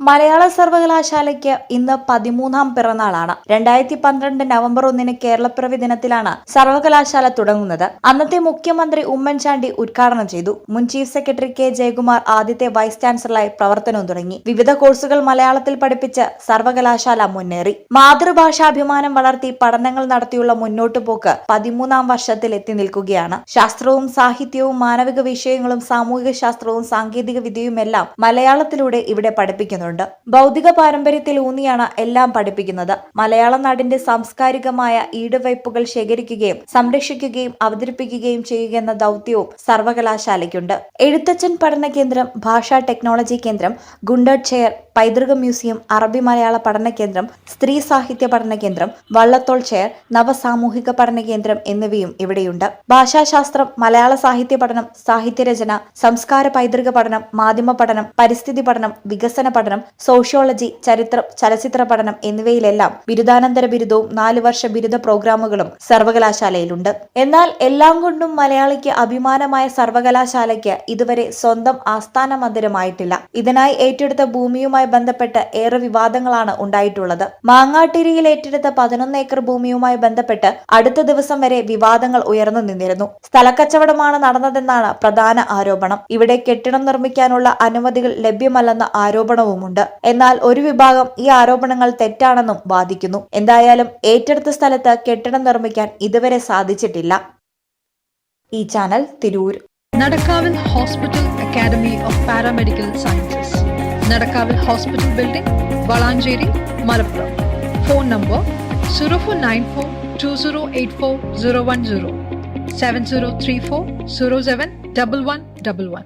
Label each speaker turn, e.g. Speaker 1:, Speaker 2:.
Speaker 1: മലയാള സർവകലാശാലയ്ക്ക് ഇന്ന് പതിമൂന്നാം പിറന്നാളാണ്. രണ്ടായിരത്തി പന്ത്രണ്ട് നവംബർ ഒന്നിന് കേരളപ്പിറവി ദിനത്തിലാണ് സർവകലാശാല തുടങ്ങുന്നത്. അന്നത്തെ മുഖ്യമന്ത്രി ഉമ്മൻചാണ്ടി ഉദ്ഘാടനം ചെയ്തു. മുൻ ചീഫ് സെക്രട്ടറി കെ. ജയകുമാർ ആദ്യത്തെ വൈസ് ചാൻസലറായി പ്രവർത്തനവും തുടങ്ങി. വിവിധ കോഴ്സുകൾ മലയാളത്തിൽ പഠിപ്പിച്ച് സർവകലാശാല മുന്നേറി. മാതൃഭാഷാഭിമാനം വളർത്തി പഠനങ്ങൾ നടത്തിയുള്ള മുന്നോട്ടുപോക്ക് പതിമൂന്നാം വർഷത്തിൽ എത്തി നിൽക്കുകയാണ്. ശാസ്ത്രവും സാഹിത്യവും മാനവിക വിഷയങ്ങളും സാമൂഹിക ശാസ്ത്രവും സാങ്കേതിക വിദ്യയുമെല്ലാം മലയാളത്തിലൂടെ ഇവിടെ പഠിപ്പിക്കുന്നുണ്ട് ഭൗതിക പാരമ്പര്യത്തിൽ ഊന്നിയാണ് എല്ലാം പഠിപ്പിക്കുന്നത്. മലയാള നാടിന്റെ സാംസ്കാരികമായ ഈടുവയ്പ്പുകൾ ശേഖരിക്കുകയും സംരക്ഷിക്കുകയും അവതരിപ്പിക്കുകയും ചെയ്യുക എന്ന ദൗത്യവും സർവകലാശാലയ്ക്കുണ്ട്. എഴുത്തച്ഛൻ പഠന കേന്ദ്രം ഭാഷാ ടെക്നോളജി കേന്ദ്രം ഗുണ്ടഡ് ചെയർ പൈതൃക മ്യൂസിയം അറബി മലയാള പഠന കേന്ദ്രം സ്ത്രീ സാഹിത്യ പഠന കേന്ദ്രം വള്ളത്തോൾ ചെയർ നവസാമൂഹിക പഠന കേന്ദ്രം എന്നിവയും ഇവിടെയുണ്ട്. ഭാഷാശാസ്ത്രം മലയാള സാഹിത്യ പഠനം സാഹിത്യരചന സംസ്കാര പൈതൃക പഠനം മാധ്യമ പഠനം പരിസ്ഥിതി പഠനം വികസന പഠനം സോഷ്യോളജി ചരിത്രം ചലച്ചിത്ര പഠനം എന്നിവയിലെല്ലാം ബിരുദാനന്തര ബിരുദവും നാലു വർഷ ബിരുദ പ്രോഗ്രാമുകളും സർവകലാശാലയിലുണ്ട്. എന്നാൽ എല്ലാം കൊണ്ടും മലയാളിക്ക് അഭിമാനമായ സർവകലാശാലയ്ക്ക് ഇതുവരെ സ്വന്തം ആസ്ഥാന മന്ദിരമായിട്ടില്ല. ഇതിനായി ഏറ്റെടുത്ത ഭൂമിയുമായി ബന്ധപ്പെട്ട് ഏറെ വിവാദങ്ങളാണ് ഉണ്ടായിട്ടുള്ളത്. മാങ്ങാട്ടിരിയിൽ ഏറ്റെടുത്ത പതിനൊന്ന് ഏക്കർ ഭൂമിയുമായി ബന്ധപ്പെട്ട് അടുത്ത ദിവസം വരെ വിവാദങ്ങൾ ഉയർന്നു നിന്നിരുന്നു. സ്ഥലക്കച്ചവടമാണ് നടന്നതെന്നാണ് പ്രധാന ആരോപണം. ഇവിടെ കെട്ടിടം നിർമ്മിക്കാനുള്ള അനുമതികൾ ലഭ്യമല്ലെന്ന ആരോപണവുമുണ്ട് എന്നാൽ ഒരു വിഭാഗം ഈ ആരോപണങ്ങൾ തെറ്റാണെന്നും വാദിക്കുന്നു. എന്തായാലും ഏറ്റെടുത്ത സ്ഥലത്ത് കെട്ടിടം നിർമ്മിക്കാൻ ഇതുവരെ സാധിച്ചിട്ടില്ല. ഈ channel Tirur.
Speaker 2: Nadakkavil hospital academy of paramedical sciences. Nadakkavil hospital building Valanchery Malappuram. Phone number zero four nine four two zero eight four zero one zero. Seven zero three four zero seven double one double one.